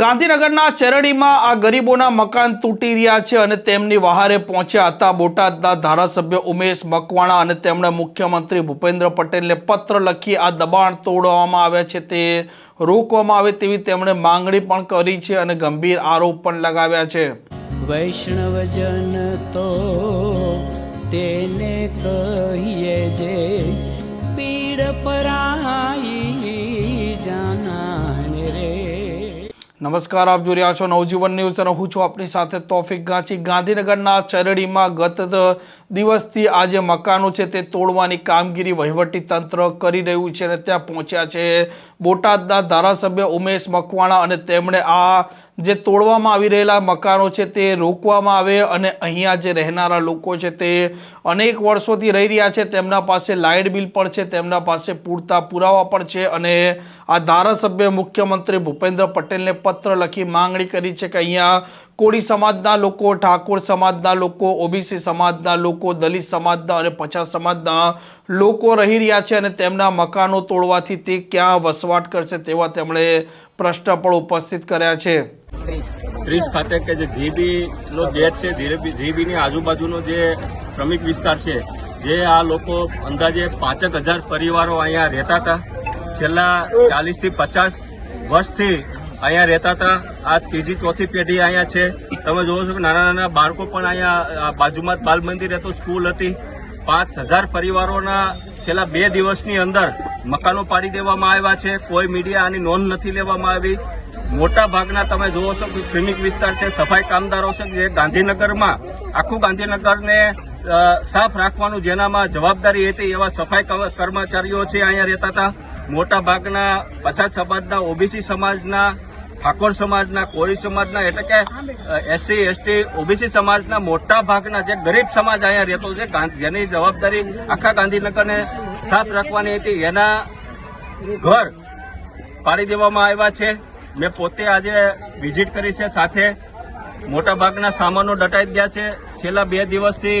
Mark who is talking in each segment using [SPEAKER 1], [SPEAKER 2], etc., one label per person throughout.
[SPEAKER 1] ગાંધીનગરના ચેરડીમાં આ ગરીબોના મકાન તૂટી રહ્યા છે અને તેમની વહારે પહોંચ્યા હતા બોટાદના ધારાસભ્ય ઉમેશ મકવાણા અને તેમણે મુખ્યમંત્રી ભૂપેન્દ્ર પટેલને પત્ર લખી આ દબાણ તોડવામાં આવ્યા છે, તે રોકવામાં આવે તેવી તેમણે માંગણી પણ કરી છે અને ગંભીર આરોપ પણ લગાવ્યા છે.
[SPEAKER 2] વૈષ્ણવજન તો તેને કહીએ જે
[SPEAKER 1] નમસ્કાર, આપ જોઈ રહ્યા છો નવજીવન ન્યૂઝ અને હું છું આપની સાથે તોફિક ગાંચી. ગાંધીનગરના ચરડીમાં ગત દિવસથી આ જે મકાનો છે તે તોડવાની કામગીરી વહીવટી તંત્ર કરી રહ્યું છે અને ત્યાં પહોંચ્યા છે બોટાદના ધારાસભ્ય ઉમેશ મકવાણા અને તેમણે આ જે તોડવામાં આવી રહેલા મકાનો છે તે રોકવામાં આવે અને અહીંયા જે રહેનારા લોકો છે તે અનેક વર્ષોથી રહી રહ્યા છે. તેમના પાસે લાઇટ બિલ પણ છે, તેમના પાસે પૂરતા પુરાવા પણ છે અને આ ધારાસભ્ય મુખ્યમંત્રી ભૂપેન્દ્ર પટેલને પત્ર લખી માંગણી કરી છે કે અહીંયા કોળી સમાજના લોકો, ઠાકોર સમાજના લોકો, ઓબીસી સમાજના લોકો, દલિત સમાજના અને પછાત સમાજના લોકો રહી રહ્યા છે અને તેમના મકાનો તોડવાથી તે ક્યાં વસવાટ કરશે તેવા તેમણે પ્રશ્ન પણ ઉપસ્થિત કર્યા છે.
[SPEAKER 3] ત્રીસ ખાતે કે જે જીબી નો ગેટ છે જીબી ની આજુબાજુનો જે શ્રમિક વિસ્તાર છે, જે આ લોકો અંદાજે પાંચેક હજાર પરિવારો અહીંયા રહેતા હતા. છેલ્લા ચાલીસથી પચાસ વર્ષથી અહીંયા રહેતા હતા. આ ત્રીજી ચોથી પેઢી અહીંયા છે. તમે જોવો છો કે નાના નાના બાળકો પણ અહીંયા બાજુમાં બાલ મંદિર હતું, સ્કૂલ હતી. પાંચ હજાર પરિવારોના છેલ્લા બે દિવસની અંદર મકાનો પાડી દેવામાં આવ્યા છે. કોઈ મીડિયા આની નોંધ નથી લેવામાં આવી. મોટા ભાગના તમે જુઓ છો કે શ્રમિક વિસ્તાર છે, સફાઈ કામદારો છે, જે ગાંધીનગરમાં, આખું ગાંધીનગરને સાફ રાખવાનું જેનામાં જવાબદારી હતી એવા સફાઈ કર્મચારીઓ છે અહીંયા રહેતા હતા. મોટા ભાગના પછાત સમાજના, ઓબીસી સમાજના, ઠાકોર સમાજના, કોળી સમાજના, એટલે કે એસસી, એસટી, ઓબીસી સમાજના મોટા ભાગના જે ગરીબ સમાજ અહીંયા રહેતો છે જેની જવાબદારી આખા ગાંધીનગરને સાફ રાખવાની હતી, એના ઘર પાડી દેવામાં આવ્યા છે. મેં પોતે આજે વિઝિટ કરી છે, સાથે મોટાભાગના સામાનો દટાઈ ગયા છે. છેલ્લા બે દિવસથી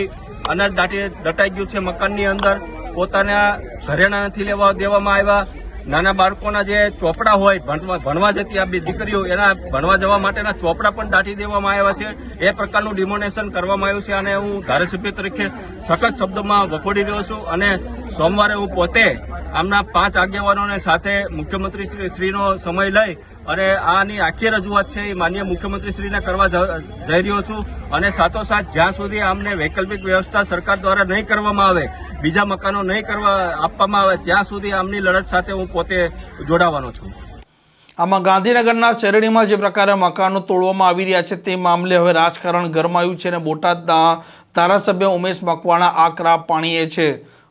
[SPEAKER 3] અનાજ દાટી દટાઈ ગયું છે મકાનની અંદર. પોતાના ઘરેણા નથી લેવા દેવામાં આવ્યા. નાના બાળકોના જે ચોપડા હોય, ભણવા જતી આ બે દીકરીઓ, એના ભણવા જવા માટેના ચોપડા પણ દાટી દેવામાં આવ્યા છે. એ પ્રકારનું ડિમોનેશન કરવામાં આવ્યું છે અને હું ધારાસભ્ય તરીકે સખત શબ્દોમાં વખોડી રહ્યો છું અને સોમવારે હું પોતે આમના પાંચ આગેવાનોને સાથે મુખ્યમંત્રી શ્રી- શ્રીનો સમય લઈ અને આની આખી રજૂઆત છે એ માન્ય મુખ્યમંત્રી શ્રીને કરવા જઈ રહ્યો છું. અને સાથોસાથ જ્યાં સુધી આમને વૈકલ્પિક વ્યવસ્થા સરકાર દ્વારા નહીં કરવામાં આવે, બીજા મકાનો નહીં કરવા આપવામાં આવે, ત્યાં સુધી આમની લડત સાથે હું પોતે જોડાવાનો છું.
[SPEAKER 1] આમાં ગાંધીનગરના ચરણીમાં જે પ્રકારે મકાનો તોડવામાં આવી રહ્યા છે તે મામલે હવે રાજકારણ ગરમાયું છે અને બોટાદના ધારાસભ્ય ઉમેશ મકવાણા આકરા પાણીએ છે.